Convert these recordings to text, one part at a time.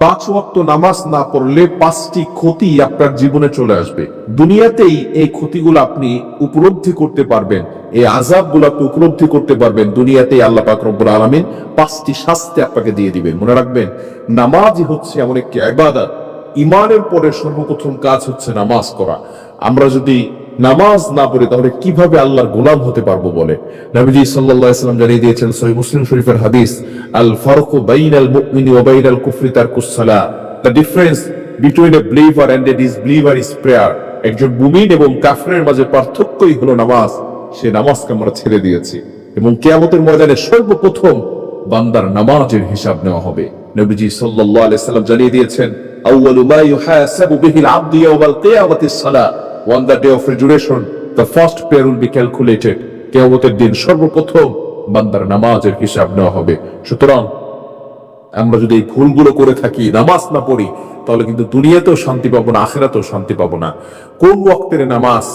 পাঁচ ওয়াক্ত নামাজ না পড়লে পাঁচটি ক্ষতি আপনার জীবনে চলে আসবে। দুনিয়াতেই এই ক্ষতিগুলো আপনি উপলব্ধি করতে পারবেন, এই আজাবগুলো আপনি উপলব্ধি করতে পারবেন, দুনিয়াতেই আল্লাহ পাক রব্বুল আলামিন পাঁচটি শাস্তি আপনাকে দিয়ে দিবেন। মনে রাখবেন, নামাজই হচ্ছে এমন একটি ইবাদত। ইমানের পরে সর্বপ্রথম কাজ হচ্ছে নামাজ করা আমরা যদি নামাজ না পড়ি তাহলে কীভাবে আল্লাহর গোলাম হতে পারব বলে? নবীজি সাল্লাম জানিয়ে দিয়েছেন, সহিহ মুসলিম শরীফের হাদিস আল ফারকু বাইনাল মুমিনি ওয়া বাইনাল কুফরি তারকুস সালাহ। The difference between a believer and a disbeliever is prayer একজন মুমিন এবং কাফিরের মাঝে পার্থক্যই হলো নামাজ। সে নামাজকে আমরা ছেড়ে দিয়েছি। এবং কেয়ামতের ময়দানে সর্বপ্রথম বান্দার নামাজের হিসাব নেওয়া হবে। নবীজি সাল্লাল্লাহু আলাইহি সাল্লাম জানিয়ে দিয়েছেন, আউয়ালু মা বিহিল on the day of resurrection the first prayer will be calculated. কিয়ামতের দিন সর্বপ্রথম বান্দার নামাজের হিসাব নেওয়া হবে। সুতরাং আমরা যদি এই ভুলগুলো করে থাকি, নামাজ না পড়ি, তাহলে কিন্তু দুনিয়াতেও শান্তি পাবো না, আখেরাতেও শান্তি পাবো না। কোন ওয়াক্তের নামাজ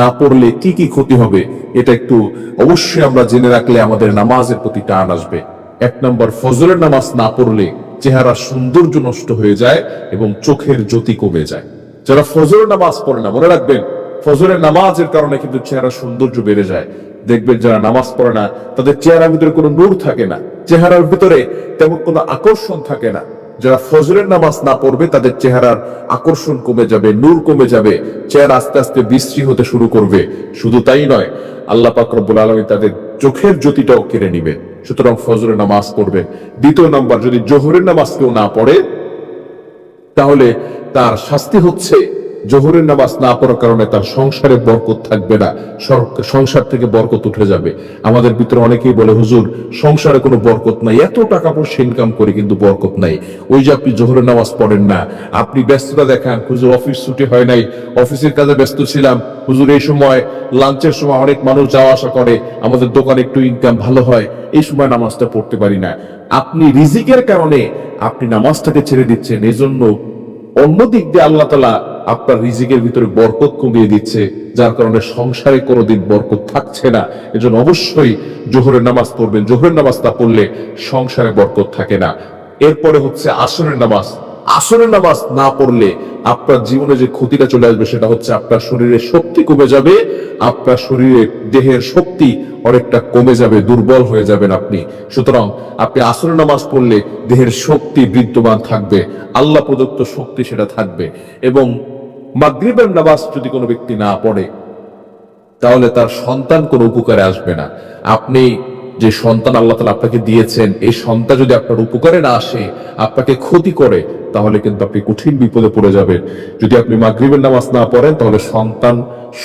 না পড়লে কি কি ক্ষতি হবে, এটা একটু অবশ্যই আমরা জেনে রাখলে আমাদের নামাজের প্রতি টান আসবে। এক নম্বর, ফজরের নামাজ না পড়লে চেহারা সৌন্দর্য নষ্ট হয়ে যায় এবং চোখের জ্যোতি কমে যায়। যারা ফজরের নামাজ পড়ে না, মনে রাখবেন, ফজরের নামাজের কারণে কিন্তু চেহারা সৌন্দর্য বেড়ে যায়। দেখবেন যারা নামাজ পড়ে না, তাদের চেহারার ভিতরে কোনো নূর থাকে না, চেহারার ভিতরে তেমন কোনো আকর্ষণ থাকে না। যারা ফজরের নামাজ না পড়বে, তাদের চেহারার আকর্ষণ কমে যাবে, নূর কমে যাবে, চেহারা আস্তে আস্তে বিশ্রী হতে শুরু করবে। শুধু তাই নয়, আল্লাহ পাক রব্বুল আলমী তাদের চোখের জ্যোতিটাও কেড়ে নিবে সুতরাং ফজরের নামাজ পড়বে দ্বিতীয় নাম্বার, যদি জোহরের নামাজ কেউ না পড়ে, তাহলে তার শাস্তি হচ্ছে জোহরের নামাজ না পড়ার কারণে তার সংসারে বরকত থাকবে না। সংসার থেকে বরকত উঠে যাবে। আমাদের ভিতরে অনেকেই বলে, হুজুর, সংসারে কোনো বরকত নাই। এত টাকা পয়সা ইনকাম করে কিন্তু বরকত নাই। ওই যে আপনি জোহরের নামাজ পড়েন না, আপনি ব্যস্ততা দেখান। হুজুর, অফিস ছুটি হয় নাই। অফিসের কাজে ব্যস্ত ছিলাম। হুজুর, এই সময় লাঞ্চের সময় অনেক মানুষ যাওয়া আসা করে। আমাদের দোকানে একটু ইনকাম ভালো হয়। এই সময় নামাজটা পড়তে পারি না। আপনি রিজিকের কারণে আপনি নামাজটাকে ছেড়ে দিচ্ছেন। এজন্য অন্য দিক দিয়ে আল্লাহ তালা আপনার রিজিকের ভিতরে বরকত কমিয়ে দিচ্ছে, যার কারণে সংসারে কোনোদিন বরকত থাকছে না। এজন্য অবশ্যই জোহরের নামাজ পড়বেন। জোহরের নামাজ না পড়লে সংসারে বরকত থাকে না। এরপরে হচ্ছে আসরের নামাজ। আসরের নামাজ না পড়লে আপনার জীবনে যে ক্ষতিটা চলে আসবে সেটা হচ্ছে আপনার শরীরে শক্তি কমে যাবে, আপনার শরীরে দেহের শক্তি অনেকটা কমে যাবে, দুর্বল হয়ে যাবেন আপনি। সুতরাং আপনি আসরের নামাজ পড়লে দেহের শক্তি বিদ্যমান থাকবে, আল্লাহ প্রদত্ত শক্তি সেটা থাকবে এবং মাগরিবের নামাজ যদি কোনো ব্যক্তি না পড়ে, তাহলে তার সন্তান কোনো উপকারে আসবে না। আপনি যে সন্তান আল্লাহ তালা আপনাকে দিয়েছেন, এই সন্তান যদি আপনার উপকারে না আসে, আপনাকে ক্ষতি করে, তাহলে কিন্তু আপনি কঠিন বিপদে পড়ে যাবেন। যদি আপনি মাগরীবের নামাজ না পড়েন, তাহলে সন্তান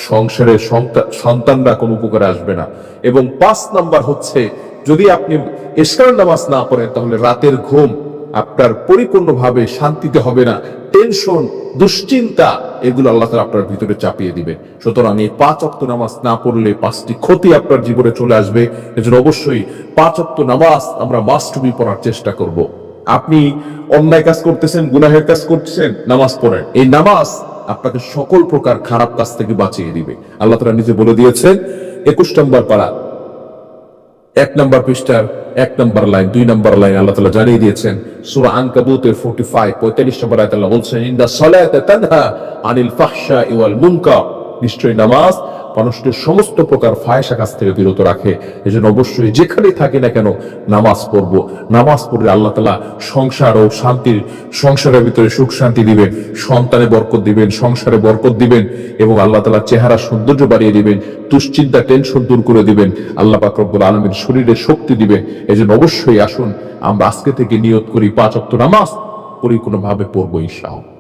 সংসারে সন্তা- সন্তানরা কোনো উপকারে আসবে না। এবং পাঁচ নাম্বার হচ্ছে, যদি আপনি এসকার নামাজ না পড়েন, তাহলে রাতের ঘুম আপনার পরিপূর্ণভাবে শান্তিতে হবে না। টেনশন, দুশ্চিন্তা, এগুলো আল্লাহ তাআলা আপনার ভিতরে চাপিয়ে দিবে। সুতরাং এই পাঁচ অক্ত নামাজ না পড়লে পাঁচটি ক্ষতি আপনার জীবনে চলে আসবে। এজন্য অবশ্যই পাঁচ অক্ত নামাজ আমরা মাস্টবি পড়ার চেষ্টা করব। আপনি অন্যায় কাজ করতেছেন, গুনাহের কাজ করতেছেন, নামাজ পড়েন। এই নামাজ আপনাকে সকল প্রকার খারাপ কাজ থেকে বাঁচিয়ে দিবে। আল্লাহ তাআলা নিজে বলে দিয়েছেন, একুশ নম্বর পারা এক নম্বর পৃষ্ঠার এক নম্বর লাইন, দুই নম্বর লাইন আল্লাহ তালা জানিয়ে দিয়েছেন, সুরা আনকাবুতের 45 45 নম্বর আয়তাল্লাহ বলছেন ইনদা সালাতা তানহা আনিল ফাহশা ওয়াল মুনকার। নিশ্চয়ই নামাজ মানুষকে সমস্ত প্রকার ফায়সা কাজ থেকে বিরত রাখে। এজন্য অবশ্যই যেখানেই থাকি না কেন নামাজ পড়ব। নামাজ পড়লে আল্লাহ তালা সংসার ও শান্তির, সংসারের ভিতরে সুখ শান্তি দিবেন, সন্তানে বরকত দিবেন, সংসারে বরকত দিবেন এবং আল্লাহ তাআলা চেহারা সৌন্দর্য বাড়িয়ে দিবেন, দুশ্চিন্তা টেনশন দূর করে দিবেন। আল্লাহ পাক আলমের শরীরে শক্তি দিবেন। এজন্য অবশ্যই আসুন, আমরা আজকে থেকে নিয়ত করি, পাঁচ ওয়াক্ত নামাজ পরিপূর্ণভাবে পড়ব ইনশাআল্লাহ।